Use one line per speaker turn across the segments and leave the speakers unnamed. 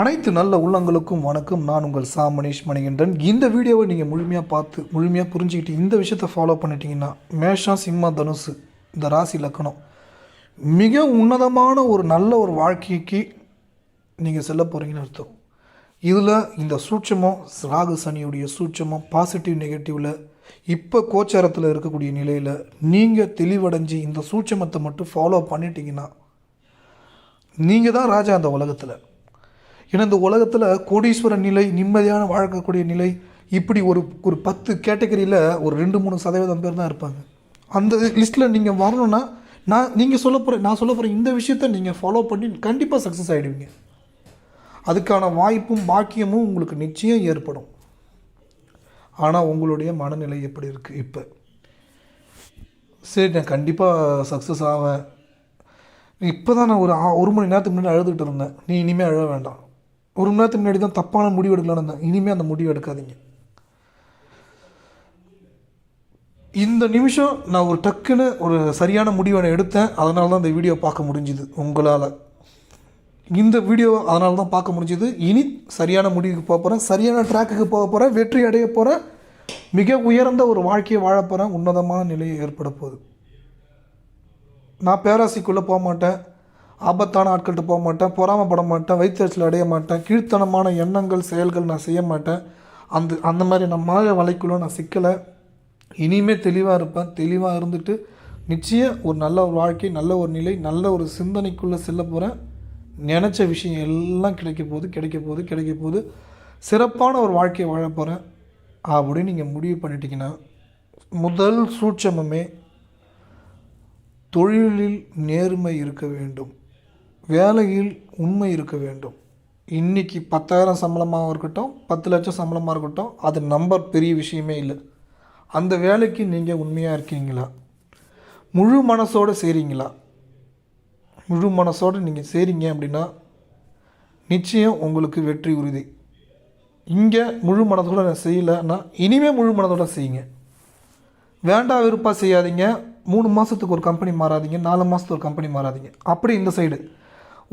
அனைத்து நல்ல உள்ளங்களுக்கும் வணக்கம். நான் உங்கள் சா மணிஷ் மணிகண்டன். இந்த வீடியோவை நீங்கள் முழுமையாக பார்த்து முழுமையாக புரிஞ்சுக்கிட்டு இந்த விஷயத்தை ஃபாலோ பண்ணிட்டீங்கன்னா மேஷா சிம்ம தனுசு இந்த ராசி லக்கணம் மிக உன்னதமான ஒரு நல்ல ஒரு வாழ்க்கைக்கு நீங்கள் செல்ல போகிறீங்கன்னு அர்த்தம். இதில் இந்த சூட்சமோ ராகு சனியுடைய சூட்சமோ பாசிட்டிவ் நெகட்டிவில் இப்போ கோச்சாரத்தில் இருக்கக்கூடிய நிலையில் நீங்கள் தெளிவடைஞ்சு இந்த சூட்சமத்தை மட்டும் ஃபாலோ பண்ணிட்டீங்கன்னா நீங்கள் தான் ராஜா அந்த உலகத்தில். ஏன்னா இந்த உலகத்தில் கோடீஸ்வர நிலை நிம்மதியான வாழ்க்கக்கூடிய நிலை இப்படி ஒரு ஒரு பத்து கேட்டகரியில் ஒரு ரெண்டு மூணு சதவீதம் பேர் தான் இருப்பாங்க. அந்த லிஸ்ட்டில் நீங்கள் வரணும்னா நான் நீங்கள் சொல்ல போகிற நான் சொல்ல போகிற இந்த விஷயத்த நீங்கள் ஃபாலோ பண்ணி கண்டிப்பாக சக்ஸஸ் ஆகிடுவீங்க அதுக்கான வாய்ப்பும் பாக்கியமும் உங்களுக்கு நிச்சயம் ஏற்படும். ஆனால் உங்களுடைய மனநிலை எப்படி இருக்குது இப்போ? சரி நான் கண்டிப்பாக சக்ஸஸ் ஆவேன். இப்போ தான் நான் ஒரு ஆ- ஒரு மணி நேரத்துக்கு முன்னாடி அழுதுகிட்டு இருந்தேன். நீ இனிமேல் அழ வேண்டாம். ஒரு மணி நேரத்துக்கு முன்னாடி தான் தப்பான முடிவு எடுக்கலாம்னு இருந்தேன். இனிமேல் அந்த முடிவு எடுக்காதீங்க. இந்த நிமிஷம் நான் ஒரு டக்குன்னு ஒரு சரியான முடிவை நான் எடுத்தேன். அதனால தான் இந்த வீடியோ பார்க்க முடிஞ்சுது உங்களால். இந்த வீடியோ அதனால தான் பார்க்க முடிஞ்சுது. இனி சரியான முடிவுக்கு போக போகிறேன் சரியான ட்ராக்குக்கு போக போகிறேன் வெற்றி அடைய போகிறேன் மிக உயர்ந்த ஒரு வாழ்க்கையை வாழ போகிறேன் உன்னதமான நிலையை ஏற்பட போகுது. நான் பேராசிக்குள்ளே போக மாட்டேன். ஆபத்தான ஆட்கள்கிட்ட போக மாட்டேன் பொறாமப்பட மாட்டேன் வைத்தறிச்சல் அடைய மாட்டேன் கீழ்த்தனமான எண்ணங்கள் செயல்கள் நான் செய்ய மாட்டேன். அந்த அந்த மாதிரி நான் மாய வலைக்குள்ளே நான் சிக்கலை. இனிமே தெளிவாக இருப்பேன். தெளிவாக இருந்துட்டு நிச்சயம் ஒரு நல்ல ஒரு வாழ்க்கை நல்ல ஒரு நிலை நல்ல ஒரு சிந்தனைக்குள்ளே செல்ல போகிறேன் நினச்ச விஷயம் எல்லாம் கிடைக்க போகுது கிடைக்க போகுது கிடைக்க போகுது. சிறப்பான ஒரு வாழ்க்கையை வாழ போகிறேன் அப்படின்னு நீங்கள் முடிவு பண்ணிட்டீங்கன்னா முதல் சூட்சமமே தொழிலில் நேர்மை இருக்க வேண்டும். வேலையில் உண்மை இருக்க வேண்டும். இன்னைக்கு பத்தாயிரம் சம்பளமாக இருக்கட்டும் பத்து லட்சம் சம்பளமாக இருக்கட்டும் அது நம்பர் பெரிய விஷயமே இல்லை. அந்த வேலைக்கு நீங்கள் உண்மையாக இருக்கீங்களா? முழு மனசோடு செய்கிறீங்களா முழு மனசோடு நீங்கள் செய்கிறீங்க அப்படின்னா நிச்சயம் உங்களுக்கு வெற்றி உறுதி. இங்கே முழு மனதோடு நான் செய்யலைன்னா இனிமேல் முழு மனதோட செய்யுங்க. வேண்டாம் விருப்பம் செய்யாதீங்க. மூணு மாதத்துக்கு ஒரு கம்பெனி மாறாதீங்க நாலு மாதத்துக்கு ஒரு கம்பெனி மாறாதீங்க. அப்படி இந்த சைடு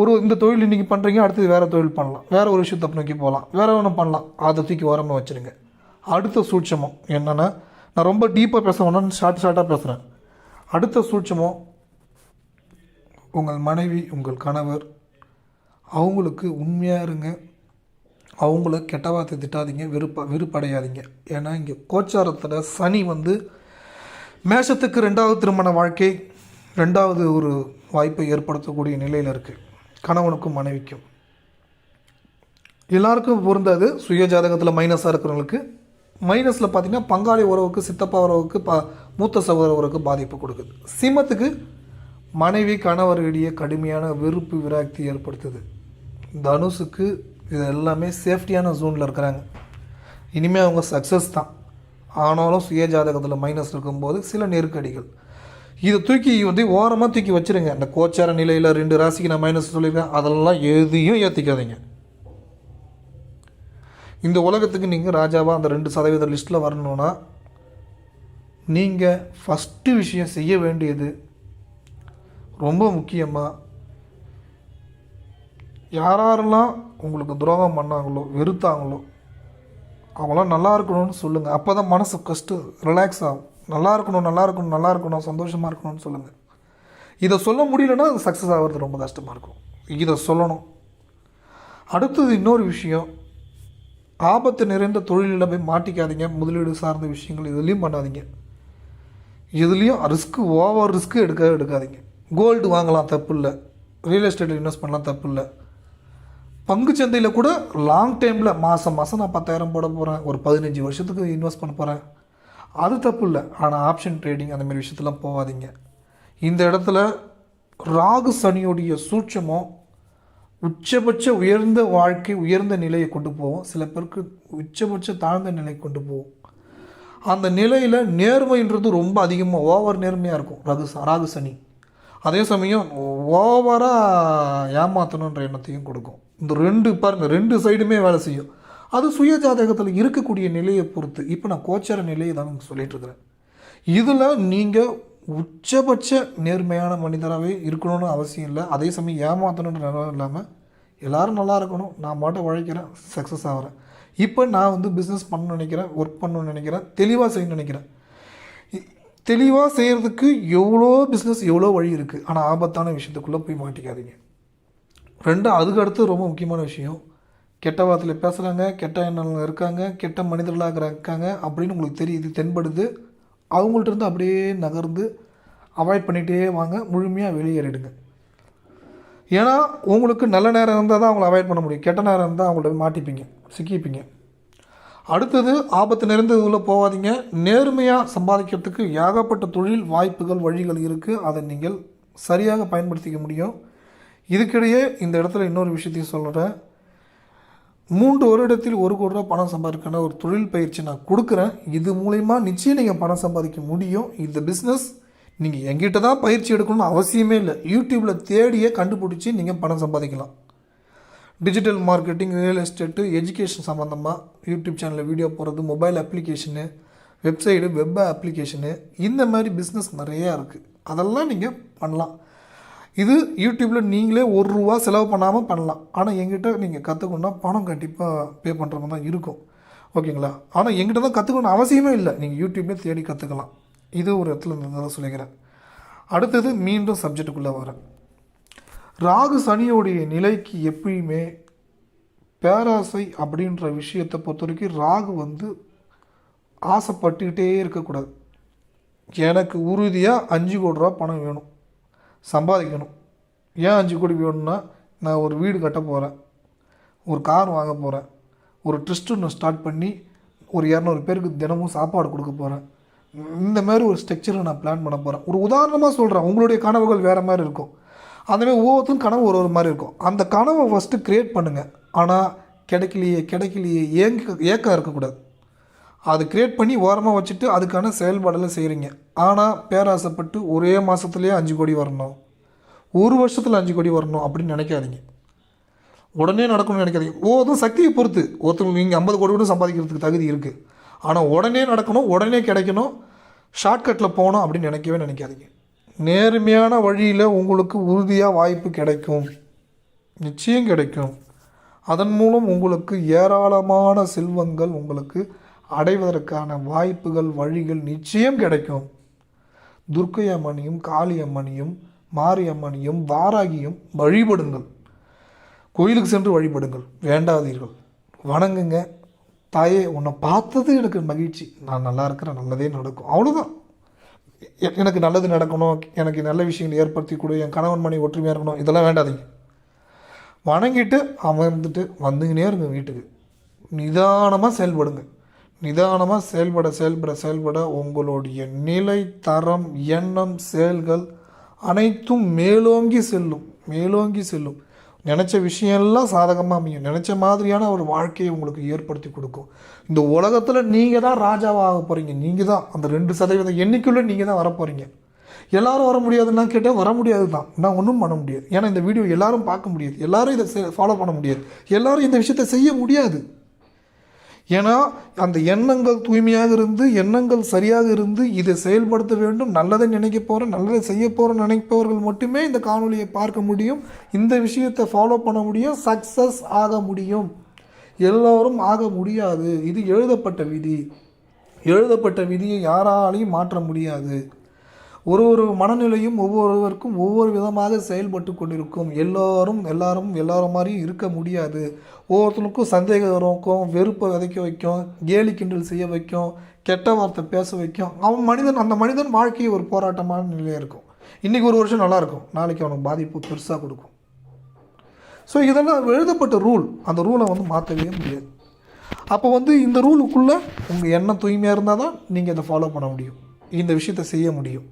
ஒரு இந்த தொழில் இன்றைக்கி பண்ணுறீங்க அடுத்தது வேறு தொழில் பண்ணலாம். வேறு ஒரு விஷயத்தை நோக்கி போகலாம். வேறு ஒன்று பண்ணலாம். அதை தூக்கி ஓரமாக வச்சுருங்க. அடுத்த சூட்சமம் என்னென்னா நான் ரொம்ப டீப்பாக பேச வேணாம் ஷார்ட் ஷார்ட்டாக பேசுகிறேன் அடுத்த சூட்சமம் உங்கள் மனைவி உங்கள் கணவர் அவங்களுக்கு உண்மையாக இருங்க. அவங்கள கெட்ட வார்த்தை திட்டாதீங்க வெறுப்ப வெறுப்படையாதீங்க. ஏன்னா இங்கே கோச்சாரத்தில் சனி வந்து மேஷத்துக்கு ரெண்டாவது திருமண வாழ்க்கை ரெண்டாவது ஒரு வாய்ப்பை ஏற்படுத்தக்கூடிய நிலையில் இருக்குது கணவனுக்கும் மனைவிக்கும். எல்லாருக்கும் பொருந்தாது. சுய ஜாதகத்தில் மைனஸாக இருக்கிறவங்களுக்கு. மைனஸில் பார்த்தீங்கன்னா பங்காளி உறவுக்கு சித்தப்பா உறவுக்கு பா மூத்த சகோதர உறவுக்கு பாதிப்பு கொடுக்குது. சிம்மத்துக்கு மனைவி கணவர் இடையே கடுமையான வெறுப்பு விராக்தி ஏற்படுத்துது. தனுஷுக்கு இது எல்லாமே சேஃப்டியான ஜோனில் இருக்கிறாங்க. இனிமேல் அவங்க சக்ஸஸ் தான். ஆனாலும் சுய ஜாதகத்தில் மைனஸ் இருக்கும்போது சில நெருக்கடிகள். இதை தூக்கி வந்து ஓரமாக தூக்கி வச்சிருங்க. அந்த கோச்சார நிலையில் ரெண்டு ராசிக்கு நான் மைனஸ் சொல்லியிருக்கேன். அதெல்லாம் எதையும் ஏற்றிக்காதீங்க இந்த உலகத்துக்கு நீங்கள் ராஜாவாக அந்த ரெண்டு சதவீத லிஸ்ட்டில் வரணுன்னா நீங்கள் ஃபஸ்ட்டு விஷயம் செய்ய வேண்டியது ரொம்ப முக்கியமாக யாரெல்லாம் உங்களுக்கு துரோகம் பண்ணாங்களோ வெறுத்தாங்களோ அவங்களாம் நல்லா இருக்கணும்னு சொல்லுங்கள் அப்போ தான் மனசு கஷ்டம் ரிலாக்ஸ் ஆகும். நல்லா இருக்கணும் நல்லா இருக்கணும் நல்லா இருக்கணும் சந்தோஷமாக இருக்கணும்னு சொல்லுங்கள் இதை சொல்ல முடியலன்னா அது சக்ஸஸ் ஆகிறது ரொம்ப கஷ்டமாக இருக்கும். இதை சொல்லணும். அடுத்தது இன்னொரு விஷயம். ஆபத்து நிறைந்த தொழிலில் போய் மாட்டிக்காதீங்க. முதலீடு சார்ந்த விஷயங்கள் இதுலேயும் பண்ணாதீங்க. இதுலேயும் ரிஸ்க்கு ஓவர் ரிஸ்க்கு எடுக்க எடுக்காதீங்க. கோல்டு வாங்கலாம் தப்பு இல்லை ரியல் எஸ்டேட்டில் இன்வெஸ்ட் பண்ணலாம் தப்பு இல்லை பங்கு சந்தையில் கூட லாங் டைமில் மாதம் மாதம் நான் பத்தாயிரம் போட போகிறேன் ஒரு பதினஞ்சு வருஷத்துக்கு இன்வெஸ்ட் பண்ண போகிறேன் அது தப்பு இல்லை ஆனால் ஆப்ஷன் ட்ரேடிங் அந்த மாதிரி விஷயத்தெல்லாம் போகாதீங்க. இந்த இடத்துல ராகு சனியுடைய சூட்சமோ உச்சபட்ச உயர்ந்த வாழ்க்கை உயர்ந்த நிலையை கொண்டு போவோம் சில பேருக்கு உச்சபட்ச தாழ்ந்த நிலையை கொண்டு போவோம் அந்த நிலையில் நேர்மைன்றது ரொம்ப அதிகமாக ஓவர் நேர்மையாக இருக்கும். ரகு ராகு சனி. அதே சமயம் ஓவராக ஏமாற்றணுன்ற எண்ணத்தையும் கொடுக்கும். இந்த ரெண்டு பாருங்கள் ரெண்டு சைடுமே வேலை செய்யும். அது சுய ஜாதகத்தில் இருக்கக்கூடிய நிலையை பொறுத்து. இப்போ நான் கோச்சார நிலையை தான் சொல்லிட்டு இருக்கிறேன். இதில் நீங்கள் உச்சபட்ச நேர்மையான மனிதராகவே இருக்கணும்னு அவசியம் இல்லை. அதே சமயம் ஏமாற்றணுன்ற நிலம் இல்லாமல் எல்லோரும் நல்லா இருக்கணும். நான் மட்டும் உழைக்கிறேன் சக்ஸஸ் ஆகிறேன் இப்போ நான் வந்து பிஸ்னஸ் பண்ணணும்னு நினைக்கிறேன் ஒர்க் பண்ணணும்னு நினைக்கிறேன் தெளிவாக செய்யணும்னு நினைக்கிறேன். தெளிவாக செய்கிறதுக்கு எவ்வளோ பிஸ்னஸ் எவ்வளோ வழி இருக்குது ஆனால் ஆபத்தான விஷயத்துக்குள்ளே போய் மாட்டிக்காதீங்க. ரெண்டு அதுக்கு அடுத்து ரொம்ப முக்கியமான விஷயம். கெட்ட வார்த்தையில் பேசுகிறாங்க கெட்ட எண்ணங்கள் இருக்காங்க கெட்ட மனிதர்களாக இருக்காங்க அப்படின்னு உங்களுக்கு தெரியுது தென்படுது. அவங்கள்ட்ட இருந்து அப்படியே நகர்ந்து அவாய்ட் பண்ணிகிட்டே வாங்க முழுமையாக வெளியேறிடுங்க ஏன்னா உங்களுக்கு நல்ல நேரம் இருந்தால் தான் அவங்கள அவாய்ட் பண்ண முடியும். கெட்ட நேரம் இருந்தால் அவங்கள்ட்ட மாட்டிப்பீங்க சிக்கிப்பீங்க. அடுத்தது ஆபத்து நிறைந்த போகாதீங்க. நேர்மையாக சம்பாதிக்கிறதுக்கு ஏகப்பட்ட தொழில் வாய்ப்புகள் வழிகள் இருக்குது அதை நீங்கள் சரியாக பயன்படுத்திக்க முடியும். இதுக்கிடையே இந்த இடத்துல இன்னொரு விஷயத்தையும் சொல்கிறேன் மூன்று வருடத்தில் ஒரு கோடி ரூபா பணம் சம்பாதிக்கணும் ஒரு தொழில் பயிற்சி நான் கொடுக்குறேன். இது மூலயமா நிச்சயம் நீங்கள் பணம் சம்பாதிக்க முடியும். இந்த பிஸ்னஸ் நீங்கள் எங்கிட்ட தான் பயிற்சி எடுக்கணும்னு அவசியமே இல்லை. யூடியூப்பில் தேடியே கண்டுபிடிச்சி நீங்கள் பணம் சம்பாதிக்கலாம். Digital marketing real estate education சம்மந்தமாக யூடியூப் சேனலில் வீடியோ போடுறது mobile application website web application இந்த மாதிரி பிஸ்னஸ் நிறையா இருக்குது அதெல்லாம் நீங்கள் பண்ணலாம். இது யூடியூப்பில் நீங்களே ஒரு ரூபா செலவு பண்ணாமல் பண்ணலாம். ஆனால் எங்கிட்ட நீங்கள் கற்றுக்கணுன்னா பணம் கண்டிப்பாக பே பண்ணுற மாதிரி தான் இருக்கும். ஓகேங்களா? ஆனால் எங்கிட்ட தான் கற்றுக்கணும் அவசியமே இல்லை. நீங்கள் யூடியூப்லேயே தேடி கற்றுக்கலாம் இது ஒரு இடத்துல இருந்ததாக சொல்லிக்கிறேன். அடுத்தது மீண்டும் சப்ஜெக்டுக்குள்ளே வரேன். ராகு சனியோடைய நிலைக்கு எப்பயுமே பேராசை அப்படின்ற விஷயத்தை பொறுத்த வரைக்கும் ராகு வந்து ஆசைப்பட்டுக்கிட்டே இருக்கக்கூடாது. எனக்கு உறுதியாக அஞ்சு கோடி ரூபா பணம் வேணும். சம்பாதிக்கணும். ஏன் அஞ்சு கோடி வேணும்னா நான் ஒரு வீடு கட்ட போகிறேன் ஒரு கார் வாங்க போகிறேன் ஒரு ட்ரஸ்ட் ஒன்று ஸ்டார்ட் பண்ணி ஒரு இரநூறு பேருக்கு தினமும் சாப்பாடு கொடுக்க போகிறேன் இந்த மாதிரி ஒரு ஸ்ட்ரக்சரை நான் பிளான் பண்ண போகிறேன் ஒரு உதாரணமாக சொல்கிறேன் உங்களுடைய கனவுகள் வேறு மாதிரி இருக்கும். அந்தமாதிரி ஒவ்வொருத்தரும் கனவு ஒரு ஒரு மாதிரி இருக்கும். அந்த கனவை ஃபஸ்ட்டு க்ரியேட் பண்ணுங்கள் ஆனால் கிடைக்கலையே கிடைக்கலையே ஏங்க ஏக்கம் இருக்கக்கூடாது. அது க்ரியேட் பண்ணி ஓரமாக வச்சுட்டு அதுக்கான செயல்பாடெல்லாம் செய்கிறீங்க ஆனால் பேராசைப்பட்டு ஒரே மாதத்துலேயே அஞ்சு கோடி வரணும். ஒரு வருஷத்தில் அஞ்சு கோடி வரணும் அப்படின்னு நினைக்காதீங்க. உடனே நடக்கணும்னு நினைக்காதீங்க. ஓதும் சக்தியை பொறுத்து. ஒருத்தர் நீங்கள் ஐம்பது கோடி கூட சம்பாதிக்கிறதுக்கு தகுதி இருக்குது ஆனால் உடனே நடக்கணும் உடனே கிடைக்கணும் ஷார்ட்கட்டில் போகணும் அப்படின்னு நினைக்கவே நினைக்காதீங்க. நேர்மையான வழியில் உங்களுக்கு உறுதியாக வாய்ப்பு கிடைக்கும். நிச்சயம் கிடைக்கும். அதன் மூலம் உங்களுக்கு ஏராளமான செல்வங்கள் உங்களுக்கு அடைவதற்கான வாய்ப்புகள் வழிகள் நிச்சயம் கிடைக்கும். துர்க்கை அம்மனையும் காளி அம்மனையும் மாரி அம்மனையும் வாராகியும் வழிபடுங்கள். கோயிலுக்கு சென்று வழிபடுங்கள். வேண்டாதீர்கள். வணங்குங்க. தாயே உன்னை பார்த்தது எனக்கு மகிழ்ச்சி. நான் நல்லா இருக்கிறேன். நல்லதே நடக்கும். அவ்வளோதான் எனக்கு நல்லது நடக்கணும். எனக்கு நல்ல விஷயங்கள் ஏற்படுத்தி கொடு. என் கணவன் மணி ஒற்றுமையாக இருக்கணும். இதெல்லாம் வேண்டாதீங்க. வணங்கிட்டு அமர்ந்துட்டு வந்துங்கனே இருங்க வீட்டுக்கு. நிதானமாக செயல்படுங்க. நிதானமாக செயல்பட செயல்பட செயல்பட உங்களுடைய நிலை தரம் எண்ணம் செயல்கள் அனைத்தும் மேலோங்கி செல்லும் மேலோங்கி செல்லும். நினச்ச விஷயம்லாம் சாதகமாக அமையும். நினச்ச மாதிரியான ஒரு வாழ்க்கையை உங்களுக்கு ஏற்படுத்தி கொடுக்கும். இந்த உலகத்தில் நீங்கள் தான் ராஜாவாக போகிறீங்க நீங்கள் தான் அந்த ரெண்டு சதவீதம் எண்ணிக்கையில் நீங்கள் தான் வர போகிறீங்க எல்லாரும் வர முடியாதுன்னா கேட்டால் வர முடியாது தான். நான் ஒன்றும் பண்ண முடியாது. ஏன்னா இந்த வீடியோ எல்லாரும் பார்க்க முடியாது. எல்லாரும் இதை ஃபாலோ பண்ண முடியாது. எல்லாரும் இந்த விஷயத்தை செய்ய முடியாது. ஏன்னா அந்த எண்ணங்கள் தூய்மையாக இருந்து எண்ணங்கள் சரியாக இருந்து இதை செயல்படுத்த வேண்டும். நல்லதை நினைக்க போகிறேன் நல்லதை செய்ய போகிறேன் நினைப்பவர்கள் மட்டுமே இந்த காணொலியை பார்க்க முடியும். இந்த விஷயத்தை ஃபாலோ பண்ண முடியும் சக்ஸஸ் ஆக முடியும். எல்லோரும் ஆக முடியாது. இது எழுதப்பட்ட விதி. எழுதப்பட்ட விதியை யாராலையும் மாற்ற முடியாது. ஒரு ஒரு மனநிலையும் ஒவ்வொருவருக்கும் ஒவ்வொரு விதமாக செயல்பட்டு கொண்டிருக்கும். எல்லோரும் எல்லாரும் எல்லாரும் மாதிரியும் இருக்க முடியாது. ஒவ்வொருத்தனுக்கும் சந்தேகம் இருக்கும் வெறுப்பை விதைக்க வைக்கும் கேலி கிண்டல் செய்ய வைக்கும் கெட்ட வார்த்தை பேச வைக்கும். அவன் மனிதன் அந்த மனிதன் வாழ்க்கை ஒரு போராட்டமான நிலையாக இருக்கும். இன்றைக்கி ஒரு வருஷம் நல்லாயிருக்கும் நாளைக்கு அவனுக்கு பாதிப்பு பெருசாக கொடுக்கும். ஸோ இதெல்லாம் எழுதப்பட்ட ரூல் அந்த ரூலை வந்து மாற்றவே முடியாது. அப்போ வந்து இந்த ரூலுக்குள்ளே உங்கள் எண்ணம் தூய்மையாக இருந்தால் தான் நீங்கள் இதை ஃபாலோ பண்ண முடியும். இந்த விஷயத்தை செய்ய முடியும்.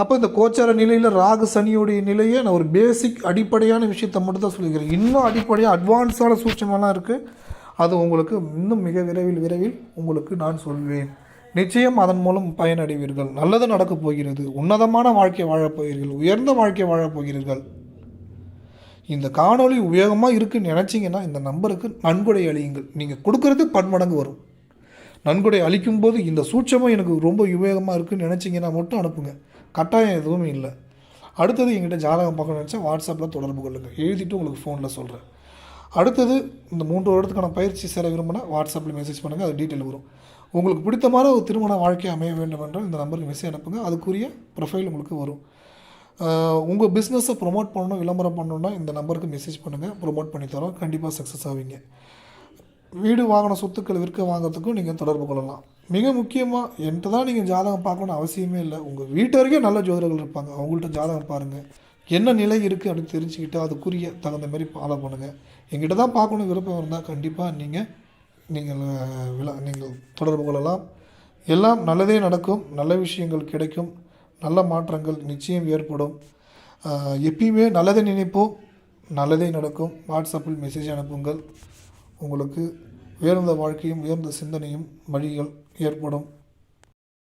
அப்போ இந்த கோச்சார நிலையில் ராகு சனியோடைய நிலையை நான் ஒரு பேசிக் அடிப்படையான விஷயத்தை மட்டும் தான் சொல்லிக்கிறேன். இன்னும் அடிப்படையாக அட்வான்ஸான சூட்சமெல்லாம் இருக்குது அது உங்களுக்கு இன்னும் மிக விரைவில் விரைவில் உங்களுக்கு நான் சொல்வேன். நிச்சயம் அதன் மூலம் பயனடைவீர்கள். நல்லது நடக்கப் போகிறது. உன்னதமான வாழ்க்கை வாழப் போகிறீர்கள். உயர்ந்த வாழ்க்கை வாழப் போகிறீர்கள். இந்த காணொளி உபயோகமாக இருக்குன்னு நினச்சிங்கன்னா இந்த நம்பருக்கு நன்கொடை அழியுங்கள் நீங்கள் கொடுக்கறது பன்மடங்கு வரும். நன்கொடை அளிக்கும்போது இந்த சூட்சமும் எனக்கு ரொம்ப உபயோகமாக இருக்குன்னு நினச்சிங்கன்னா மட்டும் அனுப்புங்க. கட்டாயம் எதுவும் இல்லை. அடுத்தது எங்கிட்ட ஜாதகம் பார்க்கணும்னு நினச்சா வாட்ஸ்அப்பில் தொடர்பு கொள்ளுங்கள் எழுதிட்டு உங்களுக்கு ஃபோனில் சொல்கிறேன் அடுத்தது இந்த மூன்று வருடத்துக்கான பயிற்சி சேர விரும்பினா வாட்ஸ்அப்பில் மெசேஜ் பண்ணுங்கள் அது டீட்டெயில் வரும். உங்களுக்கு பிடித்தமான ஒரு திருமண வாழ்க்கை அமைய வேண்டும் என்றால் இந்த நம்பருக்கு மெசேஜ் அனுப்புங்க. அதுக்குரிய ப்ரொஃபைல் உங்களுக்கு வரும். உங்கள் பிஸ்னஸை ப்ரொமோட் பண்ணணும் விளம்பரம் பண்ணணுன்னா இந்த நம்பருக்கு மெசேஜ் பண்ணுங்கள் ப்ரொமோட் பண்ணி தரோம். கண்டிப்பாக சக்ஸஸ் ஆவீங்க. வீடு வாங்கின சொத்துக்கள் விற்க வாங்கிறதுக்கும் நீங்கள் தொடர்பு கொள்ளலாம். மிக முக்கியமாக என்கிட்ட தான் நீங்கள் ஜாதகம் பார்க்கணும்னு அவசியமே இல்லை. உங்கள் வீட்டு வரைக்கும் நல்ல ஜோதிடர்கள் இருப்பாங்க. அவங்கள்ட்ட ஜாதகம் பாருங்கள் என்ன நிலை இருக்குது அப்படின்னு தெரிஞ்சுக்கிட்டு அதுக்குரிய தகுந்த மாதிரி ஃபாலோ பண்ணுங்கள் எங்கிட்ட தான் பார்க்கணும் விருப்பம் இருந்தால் கண்டிப்பாக நீங்கள் நீங்கள் விழா நீங்கள் தொடர்பு கொள்ளலாம். எல்லாம் நல்லதே நடக்கும். நல்ல விஷயங்கள் கிடைக்கும். நல்ல மாற்றங்கள் நிச்சயம் ஏற்படும். எப்பயுமே நல்லதை நினைப்போம். நல்லதே நடக்கும். வாட்ஸ்அப்பில் மெசேஜ் அனுப்புங்கள். உங்களுக்கு உயர்ந்த வாழ்க்கையும் உயர்ந்த சிந்தனையும் வழிகள் ஏற்படும்